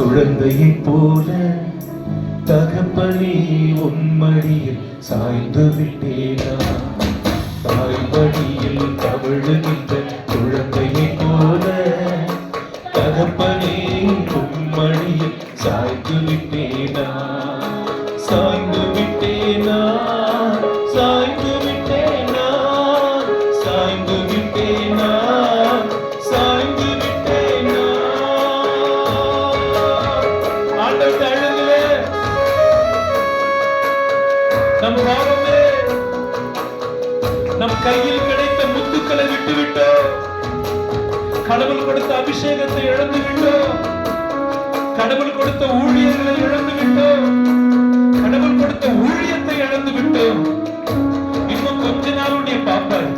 குழந்தையை போல தகப்பனே உம்மடியில் சாய்ந்து விட்டேனா? தாய்மடியில் தவழுகின்ற அபிஷேகத்தை இழந்து விட்டோம் கடவுள் கொடுத்த ஊழியர்களை இழந்து விட்டோம் கடவுள் கொடுத்த ஊழியத்தை இழந்து விட்டோம் இன்னும் கொஞ்ச நாள் உன்னை பார்ப்பார்.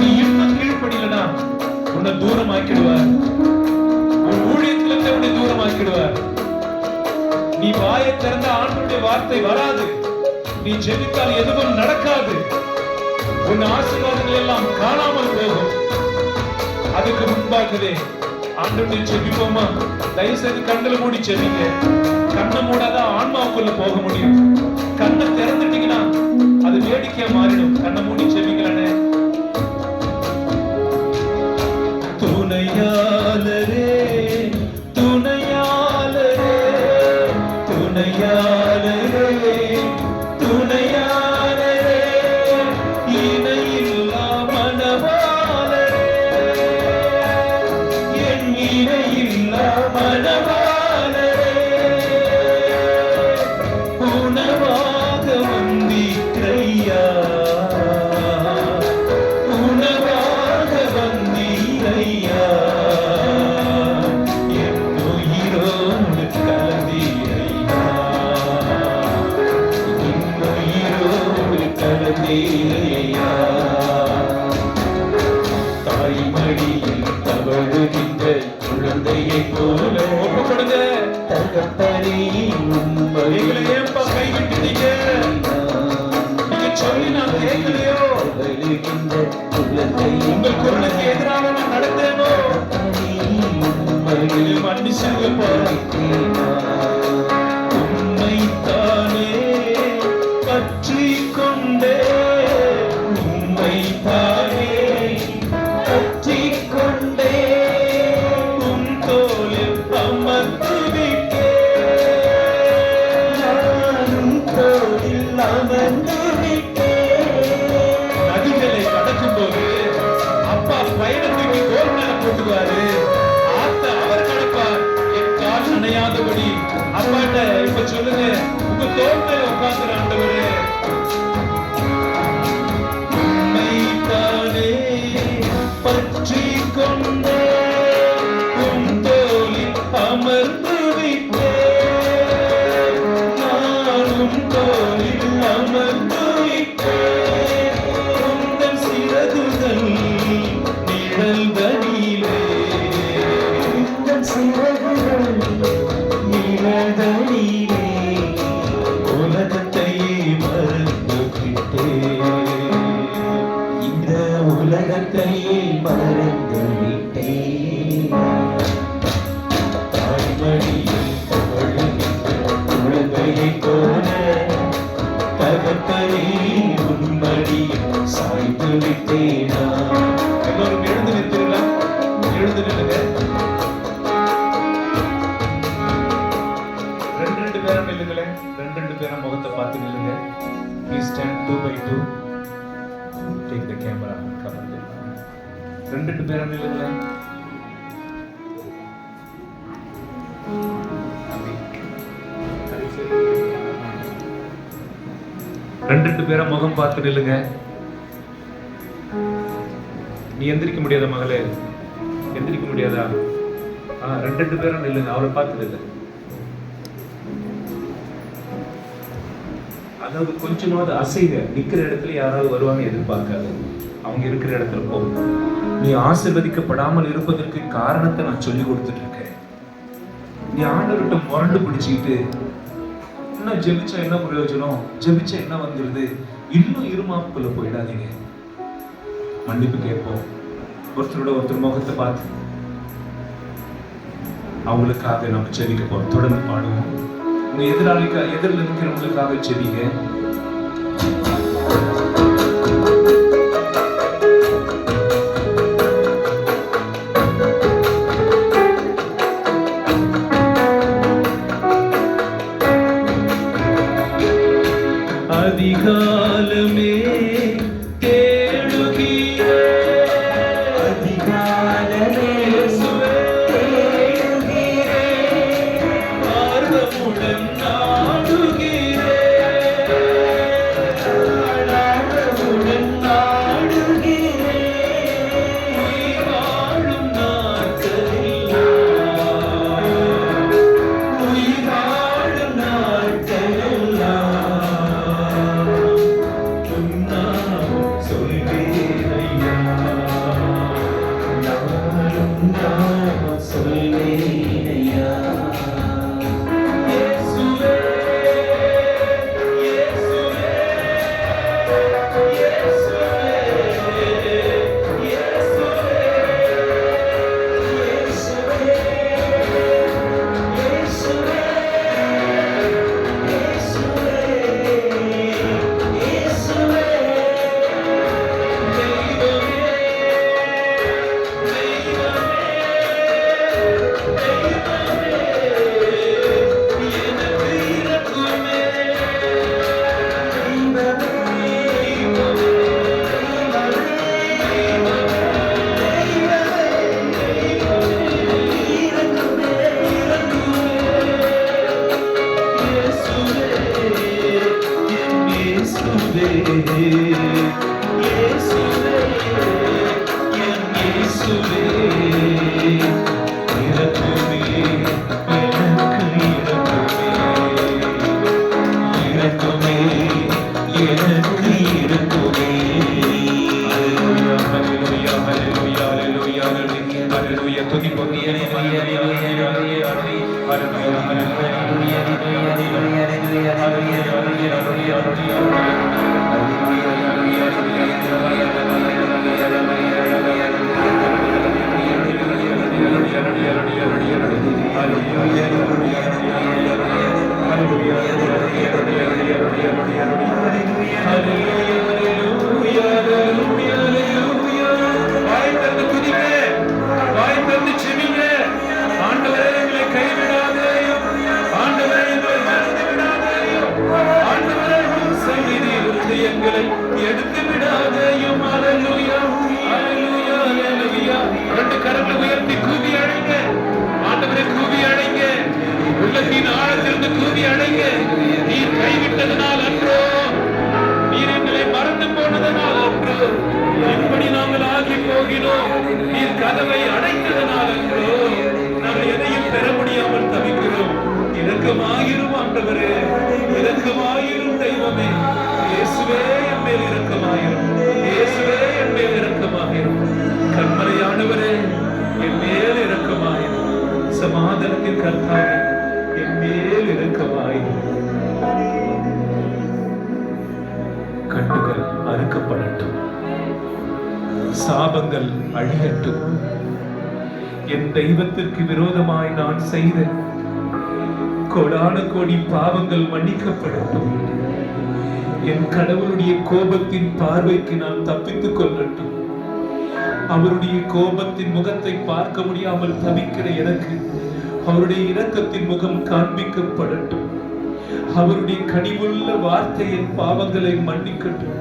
நீ இன்னும் கீழ்ப்படியலனா உன்னை தூரம் ஆக்கிடுவார் உன் ஊழியத்துல உன்னை தூரம் ஆக்கிடுவார் நீ வாயை திறந்த ஆண்டுடைய வார்த்தை வராது. நீ ஜெபித்தால் எதுவும் நடக்காது. உன் ஆசீர்வாதங்கள் எல்லாம் காணாமல் போகும். அதுக்கு முன்பாகவே ஆண்டு செபிப்போமா? தயவு செய்து கண்களை மூடி செபிங்க. கண்ணை மூடாதான் ஆன்மாவுக்குள்ள போக முடியும். கண்ணை திறந்துட்டீங்கன்னா அது வேடிக்கையா மாறிடும். கண்ணை மூடி ஜெபிக்கலானே அப்பாட்ட இப்ப சொல்லுங்க உங்க தோல் மேல உட்கார்ந்து ஆண்டவரே பார்த்து நில்லுங்க. நீ எந்திரிக்க முடியாத மகளே எந்திரிக்க முடியாதா? ஆ ரெண்டு ரெண்டு பேரும் நில்லுங்க அவரை பார்த்து நில்லு. அதாவது கொஞ்சமாவது அசைக நிக்கிற இடத்துல யாராவது வருவாங்க எதிர்பார்க்காது. அவங்க இருக்கிற இடத்துல போ. நீ ஆசிர்வதிக்கப்படாமல் இருப்பதற்கு காரணத்தை நான் சொல்லி கொடுத்துட்டு இருக்கேன் நீ ஆண்டவர்கிட்ட முரண்டு பிடிச்சிக்கிட்டு என்ன ஜெபிச்சா என்ன பிரயோஜனம்? ஜெபிச்சா என்ன வந்துருது? இன்னும் இருமாப்புக்குள்ள போயிடாதீங்க. மன்னிப்பு கேட்போம். ஒருத்தரோட ஒருத்தர் முகத்தை பார்த்து அவங்களுக்காக நம்ம செவிக்க போறோம். தொடர்ந்து பாடுவோம். உங்க எதிராளிக்கா எதிரில் இருக்கிறவங்களுக்காக ख्याल में तेरे அழியட்டும். என் தெய்வத்திற்கு விரோதமாய் நான் செய்த கோடான கோடி பாவங்கள் மன்னிக்கப்படட்டும். என் கடவுளுடைய கோபத்தின் பார்வைக்கு நான் தப்பித்துக் கொள்ளட்டும். அவருடைய கோபத்தின் முகத்தை பார்க்க முடியாமல் தவிக்கிற எனக்கு அவருடைய இரக்கத்தின் முகம் காண்பிக்கப்படட்டும். அவருடைய கனிவுள்ள வார்த்தை என் பாவங்களை மன்னிக்கட்டும்.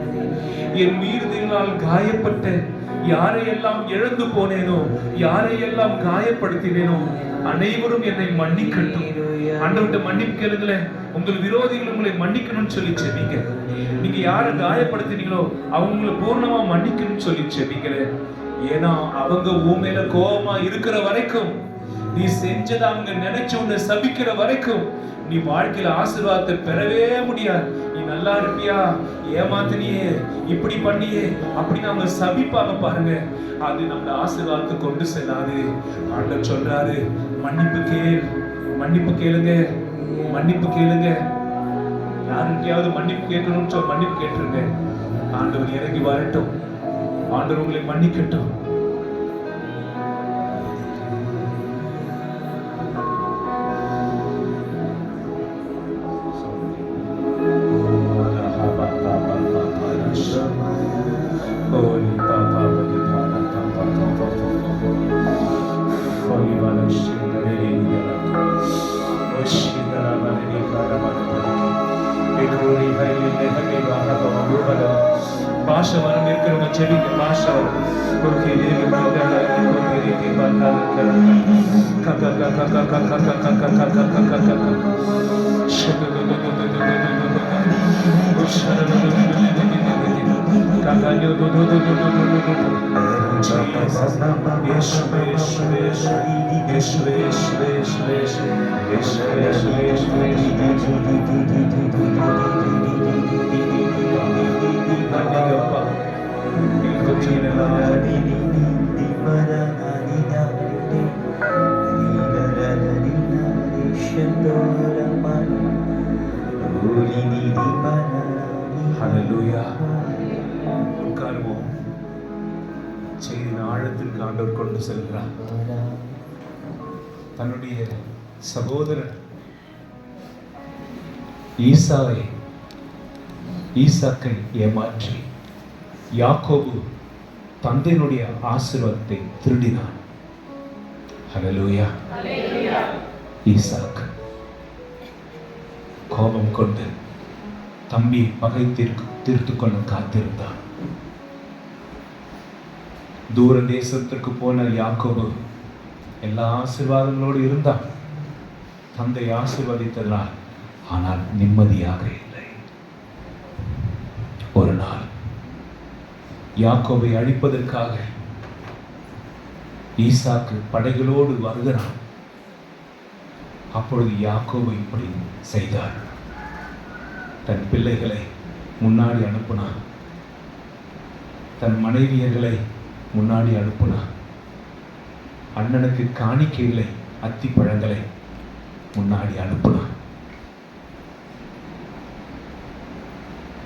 என் மீறுதலினால் காயப்பட்ட யாரையெல்லாம் இழந்து போனேனோ யாரையெல்லாம் காயப்படுத்தினேனோ அனைவரும் என்னை மன்னிக்கட்டும். ஆண்டவர்கிட்ட மன்னிப்பு கேளுங்களேன். உங்கள் விரோதிகள் உங்களை மன்னிக்கணும்னு சொல்லி செபிங்க. நீங்க யாரை காயப்படுத்தினீங்களோ அவங்கள பூர்ணமா மன்னிக்கணும்னு சொல்லி செபிங்களேன் ஏன்னா அவங்க உன் மேல கோபமா இருக்கிற வரைக்கும் நீ செஞ்சதை அவங்க நினைச்சு உன்னை சபிக்கிற வரைக்கும் நீ வாழ்க்கையில ஆசீர்வாதத்தை பெறவே முடியாது. நல்லா இருப்பியா? ஏமாத்தினியே இப்படி பண்ணியே அப்படின்னு அவங்க சபிப்பாங்க பாருங்க. அது நம்மளை ஆசீர்வாதத்தை கொண்டு செல்லாது. ஆண்டவர் சொல்றாரு மன்னிப்பு கேள் மன்னிப்பு கேளுங்க மன்னிப்பு கேளுங்க. யாருக்கையாவது மன்னிப்பு கேட்கணும்னு சொல் மன்னிப்பு கேட்டுருங்க. ஆண்டவர் இறங்கி வரட்டும். ஆண்டவர் உங்களை மன்னிக்கட்டும். Hallelujah. செய்தின் ஆழத்திற்கு ஆண்டவர் கொண்டு செல்கிறார். தன்னுடைய சகோதரன் ஈசாவை ஈசாக்கை ஏமாற்றி யாக்கோபு தந்தையினுடைய ஆசீர்வாதத்தை திருடினான் ஹalleluya ஈசாக் கோபம் கொண்டு தம்பி பகை தீர்த்து கொள்ள காத்திருந்தான். தூர தேசத்திற்கு போன யாக்கோபு எல்லா ஆசீர்வாதங்களோடு இருந்தான். தந்தை ஆசீர்வதித்ததால் ஆனால் நிம்மதியாக இல்லை. ஒரு நாள் யாக்கோபை அழிப்பதற்காக ஈசாக்கு படைகளோடு வருகிறான். அப்பொழுது யாக்கோபு இப்படி செய்தார். தன் பிள்ளைகளை முன்னாடி அனுப்பினான். தன் மனைவியர்களை முன்னாடி அனுப்புனான் அண்ணனுக்கு காணிக்கைகளை அத்தி பழங்களை முன்னாடி அனுப்புனான்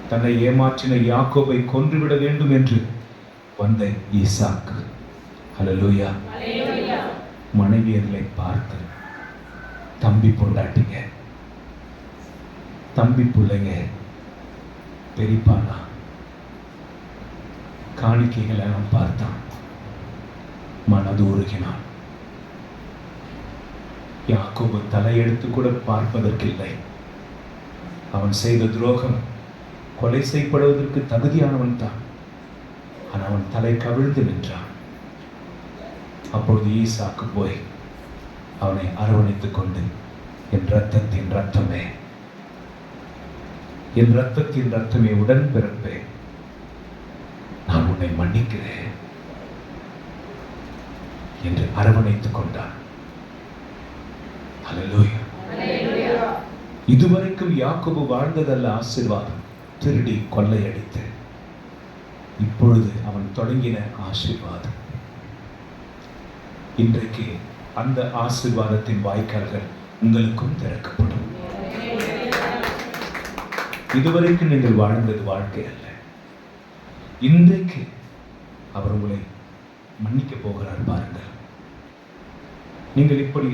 தன்னை ஏமாற்றின யாக்கோபை கொன்றுவிட வேண்டும் என்று வந்த ஈசாக்கு. ஹalleluya. மனைவியர்களை பார்த்து தம்பி பொண்டாட்டிங்க தம்பி பிள்ளைங்க பெரியப்பானா? காணிக்கைகளை அவன் பார்த்தான். மனது உருகினான். யாக்கோபு தலையெடுத்து கூட பார்ப்பதற்கில்லை. அவன் செய்த துரோகம் கொலை செய்யப்படுவதற்கு தகுதியானவன் தான். ஆனால் அவன் தலை கவிழ்ந்து நின்றான். அப்பொழுது ஈசாக்கு போய் அவனை அரவணைத்துக் கொண்டு என் ரத்தத்தின் ரத்தமே என் ரத்தத்தின் ரத்தமே உடன் பிறப்பேன். உன்னை மன்னிக்கிறேன் என்று அரவணைத்துக் கொண்டான். ஹalleluya. இதுவரைக்கும் யாக்கோபு வாழ்ந்ததல்ல ஆசீர்வாதம். திருடி கொள்ளையடித்து. இப்பொழுது அவன் தொடங்கின ஆசீர்வாதம். இன்றைக்கு அந்த ஆசீர்வாதத்தின் வாய்க்கால்கள் உங்களுக்கும் திறக்கப்படும். இதுவரைக்கும் நீங்கள் வாழ்ந்தது வாழ்க்கை அல்ல. இன்றைக்கு அவர் உங்களை மன்னிக்க போகிறார் பாருங்கள். நீங்கள் இப்படி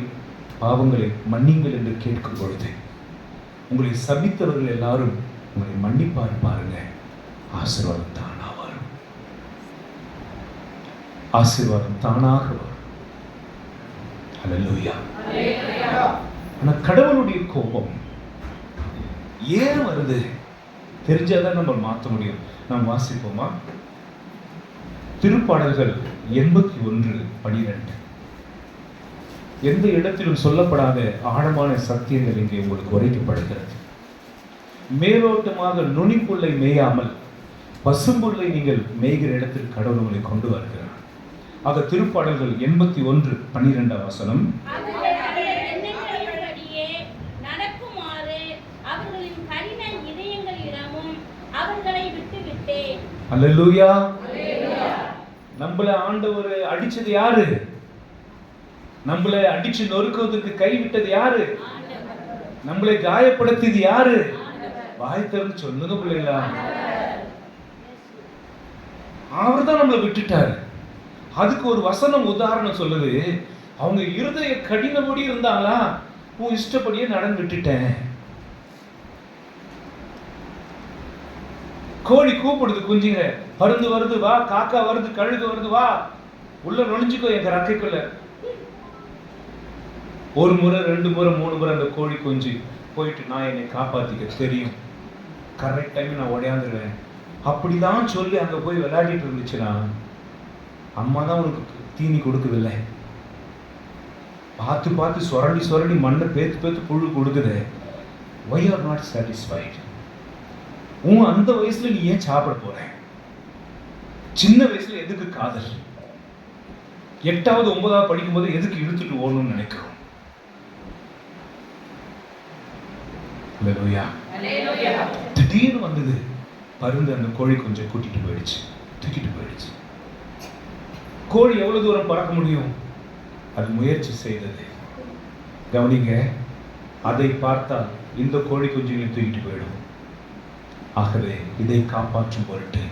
பாவங்களை மன்னிங்கள் என்று கேட்கும் பொழுது உங்களை சபித்தவர்கள் எல்லாரும் உங்களை மன்னிப்பார் பாருங்க ஆசீர்வாதம் தானா வரும். ஆசீர்வாதம் தானாக வரும். ஆனால் கடவுளுடைய கோபம் ஏன் வருது? தெரிஞ்சாதான் நம்ம மாற்ற முடியும். நாம் வாசிப்போமா? திருப்பாடல்கள் எண்பத்தி ஒன்று பனிரெண்டு. எந்த இடத்திலும் சொல்லப்படாத ஆழமான சத்தியங்கள் இங்கே உங்களுக்கு உரைக்கப்படுகிறது. மேலோட்டமாக நுனிப்புள்ளை மேயாமல் பசும்புல்லை நீங்கள் மேய்கிற இடத்தில் கடவுள் உங்களை கொண்டு வருகிறார். ஆக திருப்பாடல்கள் எண்பத்தி ஒன்று பன்னிரெண்டாம் வசனம் அவர்கள் அவர்கள் எண்ணங்களபடியே நடக்குமாறு அவர்களின் கடின இதயங்களிடமும் அவர்களை விட்டுவிட்டேன் அல்லேலூயா நம்மள ஆண்டவர் அடிச்சது யாரு? நம்மளை அடிச்சு நொறுக்குவதற்கு கைவிட்டது யாரு? நம்மளை காயப்படுத்தியது யாரு? வாய் திறந்து சொல்லுங்க பிள்ளைங்களா அவர் தான் நம்மளை விட்டுட்டாரு. அதுக்கு ஒரு வசனம் உதாரணம் சொல்லுது. அவங்க இருதய கடினபடி இருந்தாங்களா? உன் இஷ்டப்படியே நடந்து விட்டுட்டேன். கோழி கூப்பிடுது குஞ்சுங்க. பருந்து வருது வா காக்கா வருது கழுகு வருது வா. உள்ள நுழைஞ்சுக்கோ எங்க ரக்கைக்குள்ள. ஒரு முறை ரெண்டு முறை மூணு முறை அந்த கோழி குஞ்சு போயிட்டு நான் என்னை காப்பாத்திக்க தெரியும். கரெக்ட் டைம் நான் உடையாந்துருவேன். அப்படிதான் சொல்லி அங்க போய் விளையாடிட்டு இருந்துச்சுன்னா அம்மா தான் உனக்கு தீனி கொடுக்குதில்ல. பார்த்து பார்த்து சொரண்டி சொரண்டி மண்ணை பேத்து பேத்து புழு கொடுக்குது. ஒய் ஆர் நாட் சாட்டிஸ்ஃபைட் உன் அந்த வயசுல நீ ஏன் சாப்பிட போற? சின்ன வயசுல எதுக்கு காதல்? எட்டாவது ஒன்பதாவது படிக்கும்போது எதுக்கு இழுத்துட்டு ஓடணும்னு நினைக்கிறோம். திடீர்னு வந்தது. பருந்து அந்த கோழி கொஞ்சம் கூட்டிட்டு போயிடுச்சு. தூக்கிட்டு போயிடுச்சு. கோழி எவ்வளவு தூரம் பறக்க முடியும்? அது முயற்சி செய்தது. கவனிங்க அதை பார்த்தால் இந்த கோழி குஞ்சுகளை தூக்கிட்டு போயிடும். ஆகவே இதை காப்பாற்றும் பொருட்டு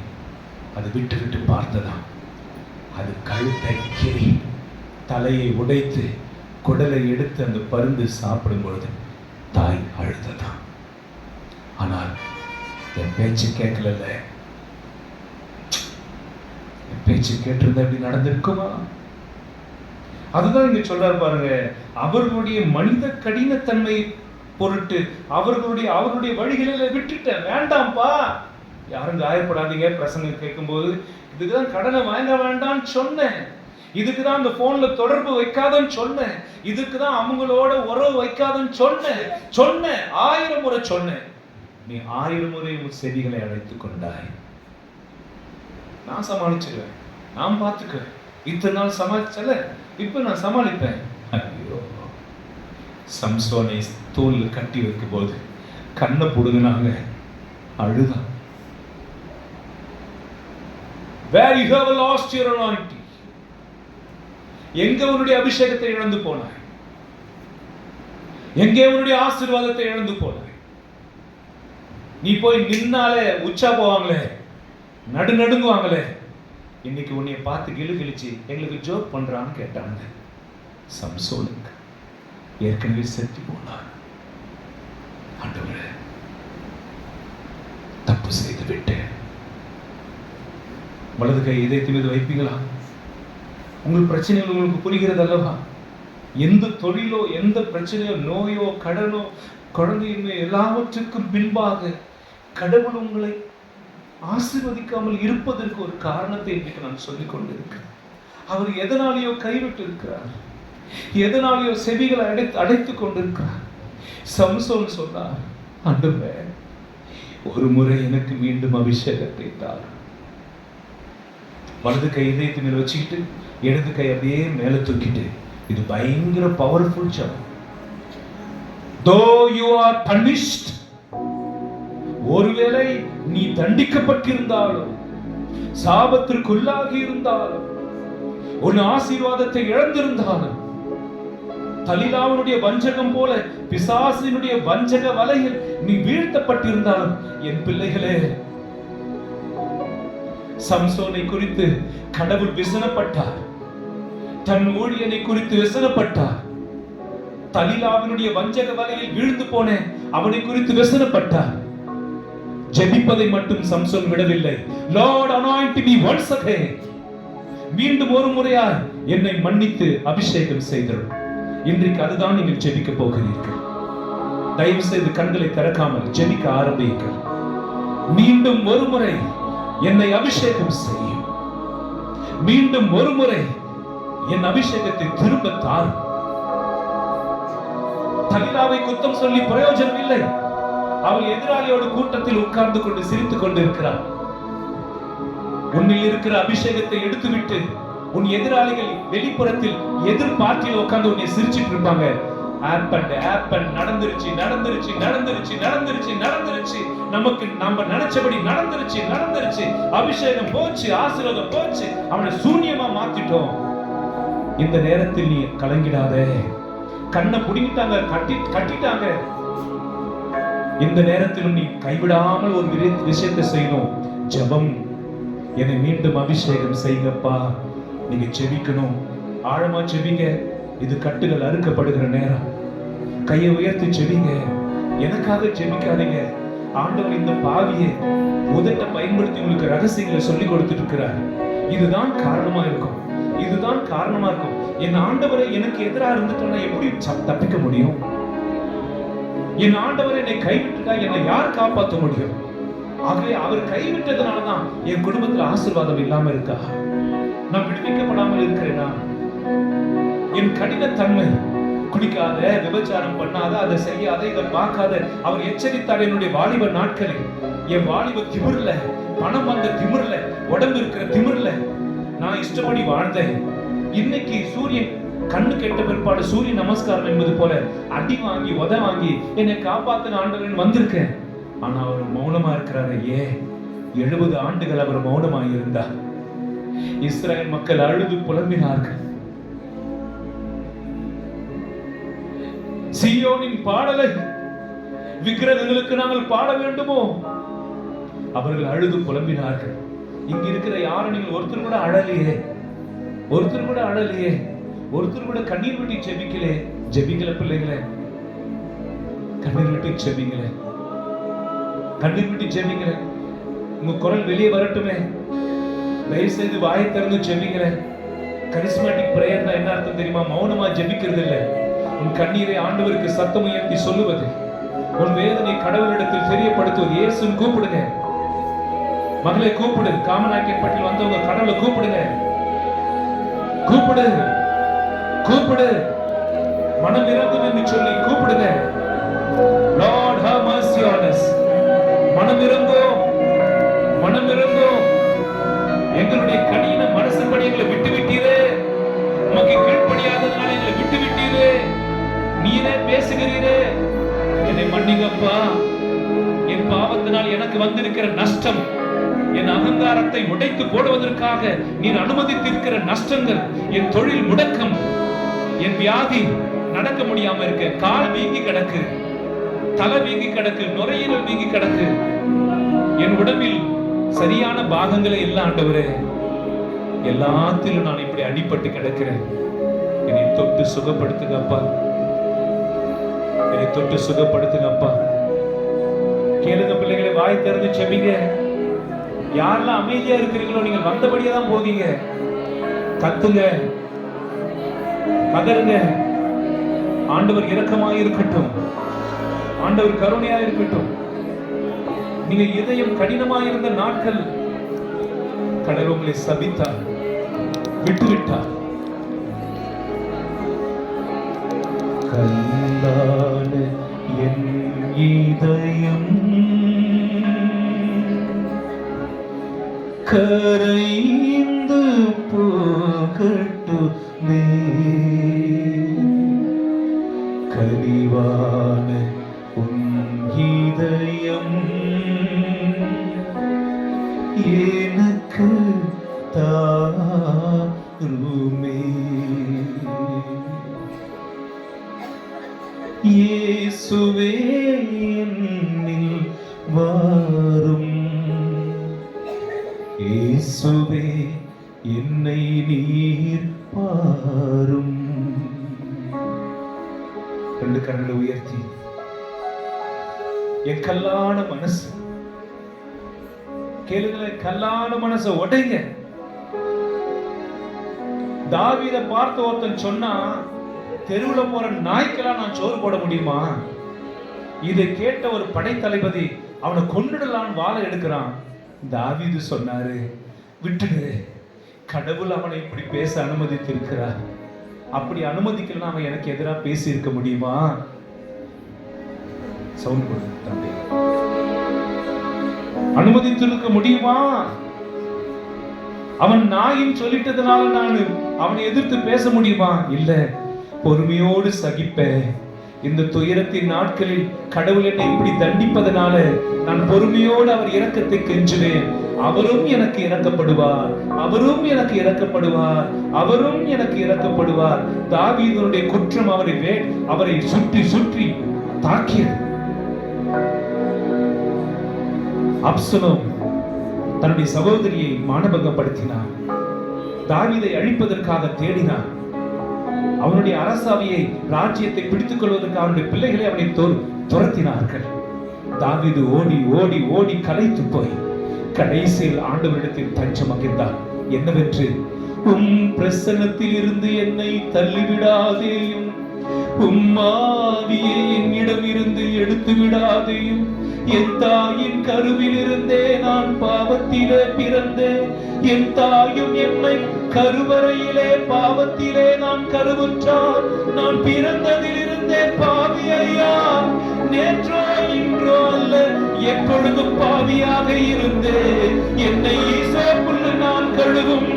அது விட்டு விட்டு பார்த்ததாம். அது கழுத்தை கிரி தலையை உடைத்து குடலை எடுத்து அந்த பருந்து சாப்பிடும் பொழுது தாய் அழுததான் ஆனால் என் பேச்சு கேட்கல என் பேச்சு கேட்டிருந்தா இப்படி நடந்திருக்குமா? அதுதான் இங்க சொல்றாரு பாருங்க அவர்களுடைய மனித கடினத்தன்மை பொருட்டு அவர்களுடைய அவர்களுடைய வழிகளில் விட்டுட்டேன் வேண்டாம்ப்பா யாரும் காயப்படாதீங்க பிரசங்க கேட்கும்போது இதுக்கு தான் கடனை வாங்க வேண்டாம்னு சொன்னேன். இதுக்கு தான் அந்த போன்ல தொடர்பு வைக்காதன்னு சொன்னேன். இதுக்கு தான் அவங்களோட உறவு வைக்காதன்னு சொன்னேன். சொன்னேன் ஆயிரம் முறை சொன்னேன். நீ ஆயிரம் முறை உன் செடிகளை அழைத்துக் கொண்டாய். நான் சமாளிச்சிருவேன். நான் பார்த்துக்குவேன். இத்தனை நாள் சமாளிச்சல? இப்ப நான் சமாளிப்பேன். சம்சோனை தோலில் கட்டி வைக்கும் போது கண்ணை பிடுங்கினாங்க. அழுதான். Where you have lost your எங்க உன்னுடைய அபிஷேகத்தை இழந்து போனாய்? எங்கே உன்னுடைய ஆசீர்வாதத்தை இழந்து போனாய்? நீ போய் நின்னாலே உச்சா போவாங்களே? நடு நடுங்குவாங்களே? இன்னைக்கு உன்னைய பார்த்து கிளு கிழிச்சு எங்களுக்கு ஜோக் பண்றான்னு கேட்டாங்க. சம்சோனி. ஏற்கனவே செத்து போனார். ஆண்டவரே தப்பு செய்து விட்டேன். வலது கை இதயத்தின் மீது வைப்பீங்களா? உங்கள் பிரச்சனைகள் உங்களுக்கு புரிகிறது அல்லவா எந்த தொழிலோ எந்த பிரச்சனையோ நோயோ கடனோ குழந்தையுமே எல்லாவற்றுக்கும் பின்பாக கடவுள் உங்களை ஆசிர்வதிக்காமல் இருப்பதற்கு ஒரு காரணத்தை இன்றைக்கு நான் சொல்லிக் கொண்டிருக்கிறேன் அவர் எதனாலேயோ கைவிட்டு இருக்கிறார் எதனாலையோ செவிகளை அடைத்து அடைத்துக் கொண்டிருக்கிறார். சம்சோன் சொன்னார் ஆண்டவரே ஒரு முறை எனக்கு மீண்டும் அபிஷேகத்தை தார் வலது கை இதயத்து மேல வச்சுக்கிட்டு இடது கை அப்படியே மேல தூக்கிட்டு இது பயங்கர பவர்ஃபுல் ஜபம். தோ யூ ஆர் பனிஷ்ட் ஒருவேளை நீ தண்டிக்கப்பட்டிருந்தாலும் சாபத்திற்குள்ளாகி இருந்தாலும் உன் ஆசீர்வாதத்தை இழந்திருந்தாலும் தலிலாவனுடைய வஞ்சகம் போல பிசாசினுடைய வஞ்சக வலையில் நீ வீழ்த்தப்பட்டிருந்தாலும் என் பிள்ளைகளே சம்சோனை குறித்து கடவுள் விசனப்பட்டார். தன் ஊழியனை குறித்து விசனப்பட்டார். தலிலாவினுடைய வஞ்சக வலையில் வீழ்ந்து போன அவனை குறித்து விசனப்பட்டார். ஜெபிப்பதை மட்டும் சம்சோன் விடவில்லை. Lord anoint me once again மீண்டும் ஒரு முறையாய் என்னை மன்னித்து அபிஷேகம் செய்தார் இன்றைக்கு அதுதான் நீங்கள் ஜெபிக்க போகிறீர்கள். தயவு செய்து கண்களை திறக்காமல் ஜெபிக்க ஆரம்பியுங்கள். மீண்டும் ஒரு முறை என்னை அபிஷேகம் செய்யும். மீண்டும் ஒரு முறை என் அபிஷேகத்தை திரும்ப தாரும். தலிலாவை குத்தம் சொல்லி பிரயோஜனம் இல்லை. அவள் எதிராளியோடு கூட்டத்தில் உட்கார்ந்து கொண்டு சிரித்துக் கொண்டிருக்கிறார் உன்னில் இருக்கிற அபிஷேகத்தை எடுத்துவிட்டு உன் எதிராளிகள் வெளிப்புறத்தில் எதிர் பார்ட்டியில் உட்கார்ந்து உன்னை சிரிச்சிட்டு இருப்பாங்க. ஆப்பன் ஆப்பன் நடந்துருச்சு நடந்துருச்சு நடந்துருச்சு நடந்துருச்சு நடந்துருச்சு. நமக்கு நம்ம நினைச்சபடி நடந்துருச்சு நடந்துருச்சு. அபிஷேகம் போச்சு ஆசீர்வாதம் போச்சு. அவனை சூன்யமா மாத்திட்டோம். இந்த நேரத்தில் நீ கலங்கிடாதே. கண்ணை புடிங்கிட்டாங்க கட்டி கட்டிட்டாங்க. இந்த நேரத்திலும் நீ கைவிடாமல் ஒரு விஷயத்தை செய்யணும். ஜெபம். என்னை மீண்டும் அபிஷேகம் செய்யுங்கப்பா. நீங்க செவிக்கணும் ஆழமா ஜெபிங்க இது கட்டுகள் அறுக்கப்படுகிற நேரம். கையை உயர்த்தி ஜெபிங்க எனக்காக ஜெபிக்காதீங்க ஆண்டவர் இந்த பாவியை உதட்ட பயன்படுத்தி உங்களுக்கு ரகசியங்களை சொல்லி கொடுத்துட்டு இருக்கிறார் இதுதான் காரணமா இருக்கும். இதுதான் காரணமா இருக்கும். என் ஆண்டவரை எனக்கு எதிராக இருந்துட்டா எப்படி தப்பிக்க முடியும்? என் ஆண்டவர் என்னை கைவிட்டுட்டா என்னை யார் காப்பாற்ற முடியும்? ஆகவே அவர் கைவிட்டதுனால தான் என் குடும்பத்துல ஆசீர்வாதம் இல்லாம இருக்கா? நான் விடுவிக்கப்படாமல் இருக்கிறேனா? என் கடினத்தன்மை குடிக்காத விபச்சாரம் பண்ணாத அதை செய்யாத இதை பார்க்காத அவர் எச்சரித்தார் என்னுடைய வாலிப நாட்களில். என் வாலிப திமிர்ல பணம் வந்த திமிர்ல உடம்பு இருக்கிற திமிர்ல நான் இஷ்டப்படி வாழ்ந்தேன். இன்னைக்கு சூரியன் கண்ணு கெட்ட பிற்பாடு சூரிய நமஸ்காரம் என்பது போல அடி வாங்கி உத வாங்கி என்னை காப்பாத்தின ஆண்டவன் வந்திருக்கேன். ஆனா அவர் மௌனமா இருக்கிறாரு ஏன் எழுபது ஆண்டுகள் அவர் மௌனமாக இருந்தார் இஸ்ரேல் மக்கள் அழுது புலம்பினார்கள். சியோனின் பாடலை விக்கிரகங்களுக்கு நாங்கள் பாட வேண்டுமோ? அவர்கள் அழுது புலம்பினார்கள். இங்க இருக்கிற யாரும் நீங்கள் ஒருத்தர் கூட அழலையே. ஒருத்தர் கூட அழலையே. ஒருத்தர் கூட கண்ணீர் விட்டு செபிக்கலே ஜெபிக்கல பிள்ளைங்களே கண்ணீர் விட்டு செபிங்களே கண்ணீர் விட்டு செபிங்களே உங்க குரல் வெளியே வரட்டுமே. தயவு செய்து வாயை திறந்து ஜெபிங்களேன் கரிஸ்மேட்டிக் பிரேயர் என்ன அர்த்தம் தெரியுமா? மௌனமா ஜெபிக்கிறது இல்ல உன் கண்ணீரை ஆண்டவருக்கு சத்தம் உயர்த்தி சொல்லுவது. உன் வேதனை கடவுளிடத்தில் தெரியப்படுத்துவது. இயேசுன்னு கூப்பிடுங்க. மகளை கூப்பிடு. காமநாயக்கன்பட்டில் வந்தவங்க கடவுளை கூப்பிடுங்க. கூப்பிடு. கூப்பிடு. மனம் இறங்கும் என்று சொல்லி கூப்பிடுங்க. Lord மனம் இறங்கும் கடின எங்களை விட்டு விட்டீரே. உமக்கு கீழ்ப்படியாததுனால எங்களை விட்டு விட்டீரே. நீரே பேசுகிறீரே. என்னை மன்னிங்கப்பா. என் பாவத்தினால் எனக்கு வந்திருக்கிற நஷ்டம் என் அகங்காரத்தை உடைத்து போடுவதற்காக நீர் அனுமதித்திருக்கிற நஷ்டங்கள் என் தொழில் முடக்கம் என் வியாதி நடக்க முடியாம இருக்க. கால் வீங்கி கிடக்கு தலை வீங்கி கிடக்கு நுரையீரல் வீங்கி கிடக்கு. என் உடம்பில் சரியான பாகங்களே இல்ல ஆண்டவரே. எல்லாத்திலும் நான் இப்படி அடிபட்டு கிடக்கிறேன். என்னை தொட்டு சுகப்படுத்துங்கப்பா என்னை தொட்டு சுகப்படுத்துங்கப்பா கேளுங்க பிள்ளைகளை வாய் திறந்து செபிங்க. யாரெல்லாம் அமைதியா இருக்கிறீங்களோ நீங்கள் வந்தபடியே தான் போவீங்க. கத்துங்க. கதருங்க ஆண்டவர் இரக்கமாக இருக்கட்டும். ஆண்டவர் கருணையா இருக்கட்டும். நீங்க இதயம் கடினமாக இருந்த நாட்கள் கடவுள் உங்களை சபித்தார். விட்டுவிட்டார். கல்லான என் இதயம் கரைந்து சோறு போட முடியுமா? இதை கேட்ட ஒரு படைத்தளபதி அவனை கொண்டுடலான்னு வாழை எடுக்கிறான். தாவிது சொன்னாரு விட்டுடு கடவுள் அவனை இப்படி பேச அனுமதித்திருக்கிறார். அப்படி அனுமதிக்கலாம் அவன் எனக்கு எதிராக பேசி இருக்க முடியுமா? சவுண்ட் கொடுங்க தம்பி. அனுமதித்திருக்க முடியுமா? அவன் நாயின் சொல்லிட்டதுனால நான் அவனை எதிர்த்து பேச முடியுமா? இல்ல பொறுமையோடு சகிப்பேன். இந்த துயரத்தின் நாட்களில் கடவுள் என்னை இப்படி தண்டிப்பதனால நான் பொறுமையோடு அவர் இறக்கத்தை கெஞ்சுவேன். அவரும் எனக்கு இறக்கப்படுவார் அவரும் எனக்கு இறக்கப்படுவார் அவரும் எனக்கு இறக்கப்படுவார் தாவீதனுடைய குற்றம் அவரை வே அவரை சுற்றி சுற்றி தாக்கியது. அப்சலோம் தன்னுடைய சகோதரியை மானபங்கப்படுத்தினார் தாவிதை அழிப்பதற்காக தேடினார் அவனுடைய அரசாவையை ராஜ்யத்தை பிடித்துக் கொள்வதற்கு அவனுடைய பிள்ளைகளை அவனை தொ- துரத்தினார்கள். தாவிது ஓடி ஓடி ஓடி கலைத்து போய் கடைசியில் ஆண்டவரிடத்தில் தஞ்சம் அகிர்ந்தார் என்னவென்று? உம் பிரசன்னத்தில் இருந்து என்னை தள்ளிவிடாதேயும் உம் என்னிடம் இருந்து எடுத்து விடாதேயும் என் தாயின் கருவில் இருந்தே நான் பாவத்திலே பிறந்தேன். என் தாயும் என்னை கருவறையிலே பாவத்திலே நான் கருவுற்றார். நான் பிறந்ததிலிருந்தே பாவி ஐயா. நேற்றோ இன்றோ அல்ல எப்பொழுதும் பாவியாக இருந்தேன் என்னை ஈசோக்குள்ள நான் கழுவும்.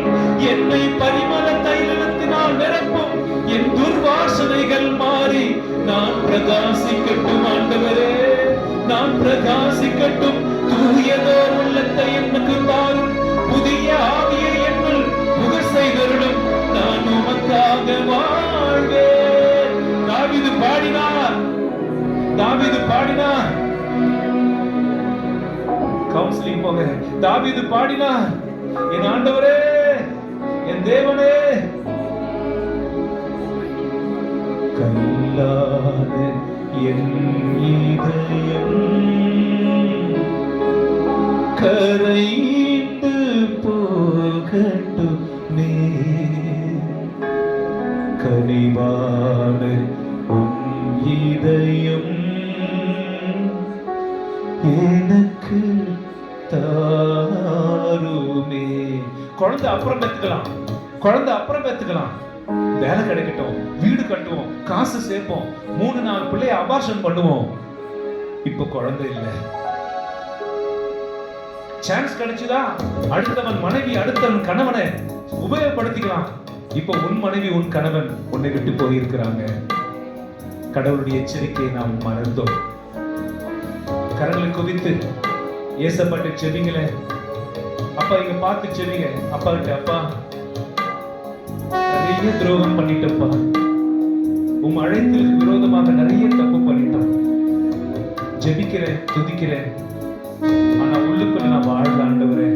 என்னை பரிமள தைலத்தினால் நிரப்பும். என் துர்வாசனைகள் மாறி நான் பிரகாசிக்கட்டும் ஆண்டவரே. நான் பிரகாசிக்கட்டும். தூயதோர் உள்ளத்தை எனக்கு தாரும் புதிய ஆவிய உமக்காக வாழ்வேன் தாவிது பாடினார். தாவிது பாடினார். கவுன்சிலிங் போங்க. தாவிது பாடினார். என் ஆண்டவரே என் தேவனே. கல்லாத என் இதயம் கரைந்து போகட்டுமே குழந்தை அப்புறம் பெற்றுக்கலாம் குழந்தை அப்புறம் பெற்றுக்கலாம் வேலை கிடைக்கட்டும் வீடு கட்டுவோம் காசு சேர்ப்போம் மூணு நாலு பிள்ளைய அபார்ஷன் பண்ணுவோம். இப்ப குழந்தை இல்லை. சான்ஸ் கிடைச்சுதா? அடுத்தவன் மனைவி அடுத்தவன் கணவனை உபயோகப்படுத்திக்கலாம். இப்ப உன் மனைவி உன் கணவன் உன்னை விட்டு போயிருக்கிறாங்க. கடவுளுடைய எச்சரிக்கையை நாம் மறந்தோம். கரங்களை குவித்து ஏசப்பட்ட செடிங்களை அப்பா இங்க பார்த்து செவிங்க அப்பா கிட்ட அப்பா. நிறைய துரோகம் பண்ணிட்டப்பா. உம் அழைத்தலுக்கு விரோதமாக நிறைய தப்பு பண்ணிட்டோம். ஜெபிக்கிறேன் துதிக்கிறேன். ஆனா உள்ளுக்குள்ள நான் வாழ்ல ஆண்டவரே.